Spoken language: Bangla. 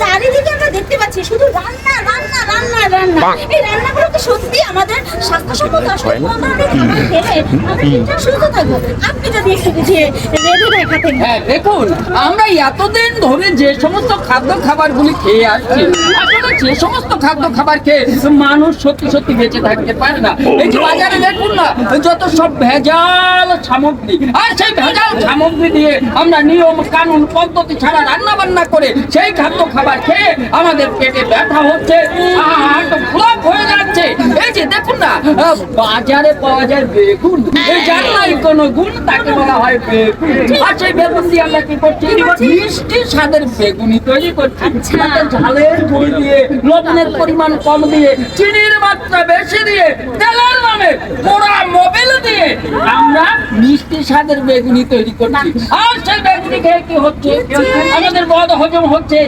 চারিদিকে আমরা দেখতে পাচ্ছি শুধু রান্না রান্না রান্না রান্না। এই রান্নাগুলো তো সত্যি আমাদের স্বাস্থ্যসম্মত আসলে খাবার খেলে আমরা সুস্থ থাকব। আপনি যদি একটু বুঝিয়ে রেঁধে দেখাতেন হ্যাঁ দেখুন আমরা এতদিন ধরে যে সমস্ত খাদ্য খাবারগুলি খেয়ে আসছি আসলে সমস্ত খাদ্য খাবার খেয়ে মানুষ সত্যি সত্যি বেঁচে থাকতে পারে না। এই যে বাজারে দেখুন না, যত সব ভেজাল সামগ্রী, আর সেই ভেজাল সামগ্রী দিয়ে আমরা নিয়ম, কানুন, পদ্ধতি ছাড়া রান্না বান্না করে সেই খাদ্য খাবার খেয়ে আমাদের পেটে ব্যথা হচ্ছে আর ফ্লপ হয়ে যাচ্ছে এই বাজারে। পাওয়া যায় বেগুন। যার নাই কোনো গুণ তাকে বলা হয় বেগুন। আর সেই বেগুন দিয়ে আমরা কি করছি? মিষ্টি স্বাদের বেগুনি তৈরি করছি। ঝালের ঝোল দিয়ে লবণের পরিমাণ কম দিয়ে চিনির মাত্রা বেশি দিয়ে তেলের নামে পোড়া মোবিল দিয়ে আমরা মিষ্টি স্বাদের বেগুনি তৈরি করছি। আর সেই বেগুনি খেয়ে কি হচ্ছে? আমাদের বদ হজম হচ্ছে।